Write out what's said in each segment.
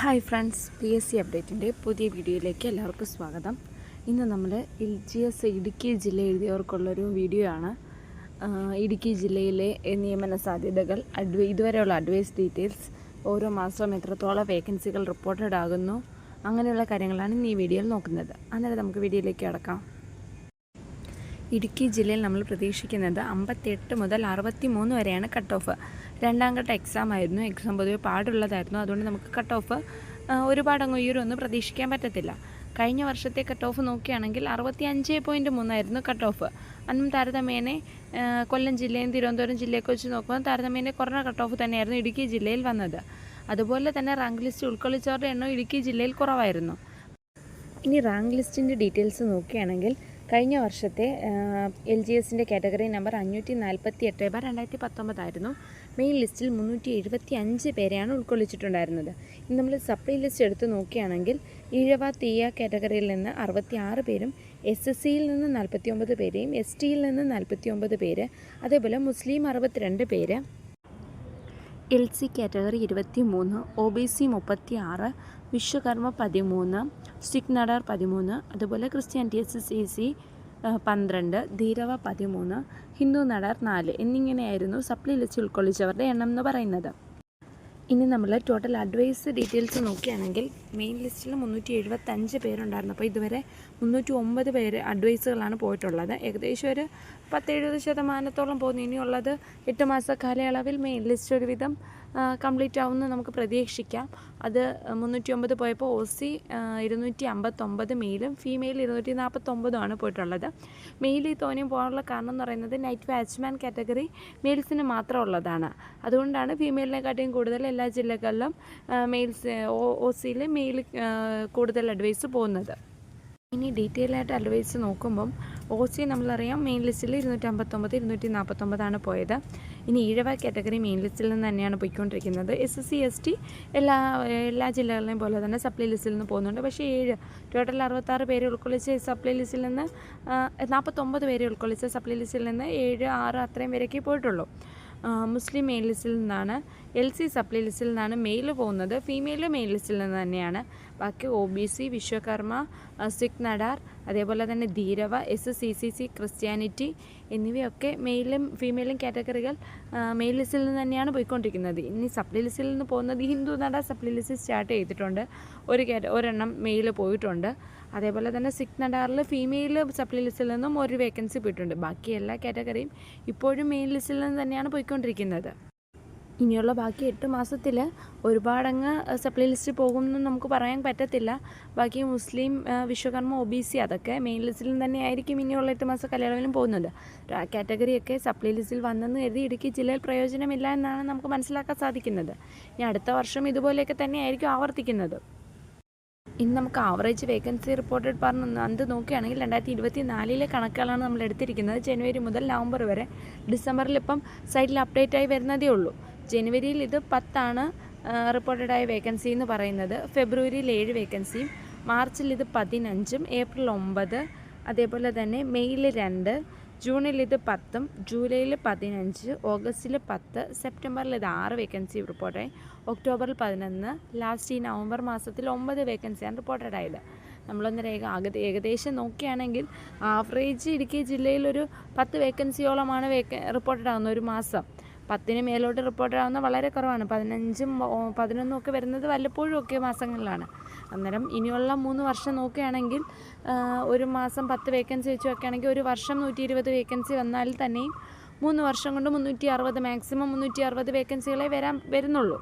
Hi friends P S C അപ്ഡേറ്റിന്റെ പുതിയ വീഡിയോയിലേക്ക് എല്ലാവർക്കും സ്വാഗതം. ഇന്ന് നമ്മൾ എൽ ജി എസ് ഇടുക്കി ജില്ല എഴുതിയവർക്കുള്ളൊരു വീഡിയോ ആണ്. ഇടുക്കി ജില്ലയിലെ നിയമന സാധ്യതകൾ അഡ്വ ഇതുവരെയുള്ള അഡ്വൈസ് ഡീറ്റെയിൽസ് ഓരോ മാസവും എത്രത്തോളം വേക്കൻസികൾ റിപ്പോർട്ടഡ് ആകുന്നു അങ്ങനെയുള്ള കാര്യങ്ങളാണ് ഇന്ന് ഈ വീഡിയോയിൽ നോക്കുന്നത്. അന്നേരം നമുക്ക് വീഡിയോയിലേക്ക് കടക്കാം. ഇടുക്കി ജില്ലയിൽ നമ്മൾ പ്രതീക്ഷിക്കുന്നത് അമ്പത്തെട്ട് മുതൽ അറുപത്തി മൂന്ന് വരെയാണ് കട്ട് ഓഫ് രണ്ടാം ഘട്ട എക്സാം ആയിരുന്നു. എക്സാം പൊതുവെ പാടുള്ളതായിരുന്നു. അതുകൊണ്ട് നമുക്ക് കട്ട് ഓഫ് ഒരുപാട് അങ്ങ് ഉയരുമെന്ന് പ്രതീക്ഷിക്കാൻ പറ്റത്തില്ല. കഴിഞ്ഞ വർഷത്തെ കട്ട് ഓഫ് നോക്കുകയാണെങ്കിൽ അറുപത്തി അഞ്ച് പോയിന്റ് മൂന്നായിരുന്നു കട്ട് ഓഫ് അന്നും താരതമ്യേനെ കൊല്ലം ജില്ലയും തിരുവനന്തപുരം ജില്ലയൊക്കെ വെച്ച് നോക്കുമ്പോൾ താരതമ്യേനെ കുറഞ്ഞ കട്ട് ഓഫ് തന്നെയായിരുന്നു ഇടുക്കി ജില്ലയിൽ വന്നത്. അതുപോലെ തന്നെ റാങ്ക് ലിസ്റ്റ് ഉൾക്കൊള്ളിച്ചവരുടെ എണ്ണം ഇടുക്കി ജില്ലയിൽ കുറവായിരുന്നു. ഇനി റാങ്ക് ലിസ്റ്റിന്റെ ഡീറ്റെയിൽസ് നോക്കുകയാണെങ്കിൽ കഴിഞ്ഞ വർഷത്തെ എൽ ജി എസിന്റെ കാറ്റഗറി നമ്പർ അഞ്ഞൂറ്റി നാൽപ്പത്തി എട്ട് ബാർ രണ്ടായിരത്തി പത്തൊമ്പതായിരുന്നു മെയിൻ ലിസ്റ്റിൽ മുന്നൂറ്റി എഴുപത്തി അഞ്ച് പേരെയാണ് ഉൾക്കൊള്ളിച്ചിട്ടുണ്ടായിരുന്നത്. ഇനി നമ്മൾ സപ്ലൈ ലിസ്റ്റ് എടുത്ത് നോക്കുകയാണെങ്കിൽ ഈഴവ തീയ കാറ്റഗറിയിൽ നിന്ന് അറുപത്തി ആറ് പേരും എസ് എസ് സിയിൽ നിന്ന് നാൽപ്പത്തി ഒമ്പത് പേരെയും എസ് ടിയിൽ നിന്ന് നാൽപ്പത്തി ഒമ്പത് പേര് അതേപോലെ മുസ്ലിം അറുപത്തിരണ്ട് പേര് എൽ സി കാറ്റഗറി ഇരുപത്തി മൂന്ന് ഒ ബി സി മുപ്പത്തി ആറ് വിശ്വകർമ്മ പതിമൂന്ന് സിഗ്നഡർ പതിമൂന്ന് അതുപോലെ ക്രിസ്ത്യാനിറ്റി എസ് സി സി പന്ത്രണ്ട് ധീരവ പതിമൂന്ന് ഹിന്ദു നടർ നാല് എന്നിങ്ങനെയായിരുന്നു സപ്ലൈ ലിസ്റ്റ് ഉൾക്കൊള്ളിച്ചവരുടെ എണ്ണം എന്ന് പറയുന്നത്. ഇനി നമ്മൾ ടോട്ടൽ അഡ്വൈസ് ഡീറ്റെയിൽസ് നോക്കുകയാണെങ്കിൽ മെയിൻ ലിസ്റ്റിൽ മുന്നൂറ്റി എഴുപത്തഞ്ച് പേരുണ്ടായിരുന്നു. അപ്പോൾ ഇതുവരെ മുന്നൂറ്റി ഒമ്പത് പേര് അഡ്വൈസുകളാണ് പോയിട്ടുള്ളത്. ഏകദേശം ഒരു പത്തെഴുപത് ശതമാനത്തോളം പോകുന്നു. ഇനിയുള്ളത് എട്ട് മാസ കാലയളവിൽ മെയിൻ ലിസ്റ്റ് ഒരുവിധം കംപ്ലീറ്റ് ആവുമെന്ന് നമുക്ക് പ്രതീക്ഷിക്കാം അത് മുന്നൂറ്റി ഒമ്പത് പോയപ്പോൾ ഒ സി ഇരുന്നൂറ്റി അമ്പത്തൊമ്പത് മെയിലും ഫീമെയിൽ ഇരുന്നൂറ്റി നാൽപ്പത്തൊമ്പതുമാണ് പോയിട്ടുള്ളത് മെയിൽ ഈ തോനെയും പോകാനുള്ള കാരണം എന്ന് പറയുന്നത് നൈറ്റ് വാച്ച്മാൻ കാറ്റഗറി മെയിൽസിന് മാത്രം ഉള്ളതാണ് അതുകൊണ്ടാണ് ഫീമെയിലിനെക്കാട്ടിയും കൂടുതൽ എല്ലാ ജില്ലകളിലും മെയിൽസ് ഒ സിയിൽ മെയിൽ കൂടുതൽ അഡ്വൈസ് പോകുന്നത് ഇനി ഡീറ്റെയിൽ ആയിട്ട് അലവൈസ് നോക്കുമ്പം ഒ സി നമ്മളറിയാം മെയിൻ ലിസ്റ്റിൽ ഇരുന്നൂറ്റി അമ്പത്തൊമ്പത് ഇരുന്നൂറ്റി നാൽപ്പത്തൊമ്പതാണ് പോയത്. ഇനി ഈഴവ കാറ്റഗറി മെയിൻ ലിസ്റ്റിൽ നിന്ന് തന്നെയാണ് പോയിക്കൊണ്ടിരിക്കുന്നത്. S S C S T എല്ലാ എല്ലാ ജില്ലകളിലെയും പോലെ തന്നെ സപ്ലൈ ലിസ്റ്റിൽ നിന്ന് പോകുന്നുണ്ട്. പക്ഷേ ഏഴ് ടോട്ടൽ അറുപത്താറ് പേരെ ഉൾക്കൊള്ളിച്ച് സപ്ലൈ ലിസ്റ്റിൽ നിന്ന് നാൽപ്പത്തൊമ്പത് പേരെ ഉൾക്കൊള്ളിച്ച് സപ്ലൈ ലിസ്റ്റിൽ നിന്ന് ഏഴ് ആറ് അത്രയും പേരൊക്കെ പോയിട്ടുള്ളൂ. മുസ്ലിം മെയിൽ ലിസ്റ്റിൽ നിന്നാണ് എൽ സി സപ്ലൈ ലിസ്റ്റിൽ നിന്നാണ് മെയിൽ പോകുന്നത്. ഫീമെയിൽ മെയിൽ ലിസ്റ്റിൽ നിന്ന് തന്നെയാണ്. ബാക്കി O B C Vishwakarma Sikh Nadar അതേപോലെ തന്നെ Dheevara S C C C Christianity എന്നിവയൊക്കെ മെയിലും ഫീമെയിലും കാറ്റഗറികൾ മെയിൽ ലിസ്റ്റിൽ നിന്ന് തന്നെയാണ് പോയിക്കൊണ്ടിരിക്കുന്നത്. ഇനി സപ്ലി ലിസ്റ്റിൽ നിന്ന് പോകുന്നത് ഹിന്ദു നട സപ്ലി ലിസ്റ്റ് സ്റ്റാർട്ട് ചെയ്തിട്ടുണ്ട്. ഒരു കാറ്റ ഒരെണ്ണം മെയിൽ പോയിട്ടുണ്ട്. അതേപോലെ തന്നെ സിക് നടാറിൽ ഫീമെയിൽ സപ്ലി ലിസ്റ്റിൽ നിന്നും ഒരു വേക്കൻസി പോയിട്ടുണ്ട്. ബാക്കി എല്ലാ കാറ്റഗറിയും ഇപ്പോഴും മെയിൻ ലിസ്റ്റിൽ നിന്ന് തന്നെയാണ് പോയിക്കൊണ്ടിരിക്കുന്നത്. ഇനിയുള്ള ബാക്കി എട്ട് മാസത്തിൽ ഒരുപാടങ്ങ് സപ്ലൈ ലിസ്റ്റ് പോകുമെന്ന് നമുക്ക് പറയാൻ പറ്റത്തില്ല. ബാക്കി Muslim Vishwakarma O B C അതൊക്കെ മെയിൻ ലിസ്റ്റിലും തന്നെ ആയിരിക്കും ഇനിയുള്ള എട്ട് മാസം കല്യാണവിലും പോകുന്നത്. ആ കാറ്റഗറിയൊക്കെ സപ്ലൈ ലിസ്റ്റിൽ വന്നെന്ന് കരുതി ഇടുക്കി ജില്ലയിൽ പ്രയോജനമില്ല എന്നാണ് നമുക്ക് മനസ്സിലാക്കാൻ സാധിക്കുന്നത്. ഇനി അടുത്ത വർഷം ഇതുപോലെയൊക്കെ തന്നെ ആയിരിക്കും ആവർത്തിക്കുന്നത്. ഇനി നമുക്ക് ആവറേജ് വേക്കൻസി റിപ്പോർട്ടഡ് പറഞ്ഞ അത് നോക്കുകയാണെങ്കിൽ രണ്ടായിരത്തി ഇരുപത്തി നാലിലെ കണക്കുകളാണ് നമ്മൾ എടുത്തിരിക്കുന്നത്. ജനുവരി മുതൽ നവംബർ വരെ. ഡിസംബറിൽ ഇപ്പം സൈറ്റിൽ അപ്ഡേറ്റ് ആയി വരുന്നതേ ഉള്ളൂ. ജനുവരിയിൽ ഇത് പത്താണ് റിപ്പോർട്ടഡായ വേക്കൻസി എന്ന് പറയുന്നത്. ഫെബ്രുവരിയിൽ ഏഴ് വേക്കൻസിയും മാർച്ചിൽ ഇത് പതിനഞ്ചും ഏപ്രിൽ ഒമ്പത് അതേപോലെ തന്നെ മെയ്യിൽ രണ്ട് ജൂണിൽ ഇത് പത്തും ജൂലൈയിൽ പതിനഞ്ച് ഓഗസ്റ്റിൽ പത്ത് സെപ്റ്റംബറിൽ ഇത് ആറ് വേക്കൻസി റിപ്പോർട്ടായി ഒക്ടോബറിൽ പതിനൊന്ന് ലാസ്റ്റ് ഈ നവംബർ മാസത്തിൽ ഒമ്പത് വേക്കൻസിയാണ് റിപ്പോർട്ടഡ് ആയത്. നമ്മളൊന്ന് രേഖ ഏകദേശം നോക്കുകയാണെങ്കിൽ ആവറേജ് ഇടുക്കി ജില്ലയിൽ ഒരു പത്ത് വേക്കൻസിയോളമാണ് വേക്ക റിപ്പോർട്ടഡ് ആകുന്നത് ഒരു മാസം. പത്തിന് മേലോട്ട് റിപ്പോർട്ട് ആവുന്ന വളരെ കുറവാണ്. പതിനഞ്ചും പതിനൊന്നും ഒക്കെ വരുന്നത് വല്ലപ്പോഴും ഒക്കെ മാസങ്ങളിലാണ്. അന്നേരം ഇനിയുള്ള മൂന്ന് വർഷം നോക്കുകയാണെങ്കിൽ ഒരു മാസം പത്ത് വേക്കൻസി വെച്ച് വയ്ക്കുകയാണെങ്കിൽ ഒരു വർഷം നൂറ്റി ഇരുപത് വേക്കൻസി വന്നാൽ തന്നെയും മൂന്ന് വർഷം കൊണ്ട് മുന്നൂറ്റി അറുപത് മാക്സിമം മുന്നൂറ്റി അറുപത് വേക്കൻസികളെ വരാൻ വരുന്നുള്ളൂ.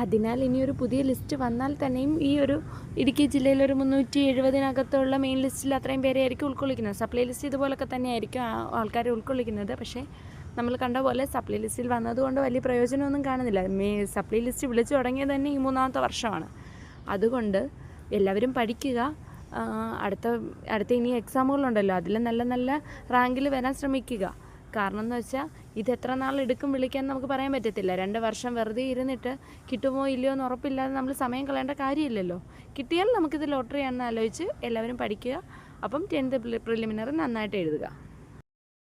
അതിനാൽ ഇനിയൊരു പുതിയ ലിസ്റ്റ് വന്നാൽ തന്നെയും ഈ ഒരു ഇടുക്കി ജില്ലയിൽ ഒരു മുന്നൂറ്റി എഴുപതിനകത്തുള്ള മെയിൻ ലിസ്റ്റിൽ അത്രയും പേരെ ആയിരിക്കും ഉൾക്കൊള്ളിക്കുന്നത്. സപ്ലൈ ലിസ്റ്റ് ഇതുപോലൊക്കെ തന്നെയായിരിക്കും ആൾക്കാരെ ഉൾക്കൊള്ളിക്കുന്നത്. പക്ഷേ നമ്മൾ കണ്ട പോലെ സപ്ലി ലിസ്റ്റിൽ വന്നതുകൊണ്ട് വലിയ പ്രയോജനമൊന്നും കാണുന്നില്ല. മേ സപ്ലൈ ലിസ്റ്റ് വിളിച്ചു തുടങ്ങിയത് തന്നെ ഈ മൂന്നാമത്തെ വർഷമാണ്. അതുകൊണ്ട് എല്ലാവരും പഠിക്കുക. അടുത്ത അടുത്ത ഇനി എക്സാമുകളുണ്ടല്ലോ അതിൽ നല്ല നല്ല റാങ്കിൽ വരാൻ ശ്രമിക്കുക. കാരണം എന്ന് വെച്ചാൽ ഇത് എത്ര നാൾ എടുക്കും വിളിക്കാൻ നമുക്ക് പറയാൻ പറ്റത്തില്ല. രണ്ട് വർഷം വെറുതെ ഇരുന്നിട്ട് കിട്ടുമോ ഇല്ലയോ എന്ന് ഉറപ്പില്ലാതെ നമ്മൾ സമയം കളയേണ്ട കാര്യമില്ലല്ലോ. കിട്ടിയാൽ നമുക്കിത് ലോട്ടറി ആണെന്ന് ആലോചിച്ച് എല്ലാവരും പഠിക്കുക. അപ്പം ടെൻത്ത് പ്രിലിമിനറി നന്നായിട്ട് എഴുതുക.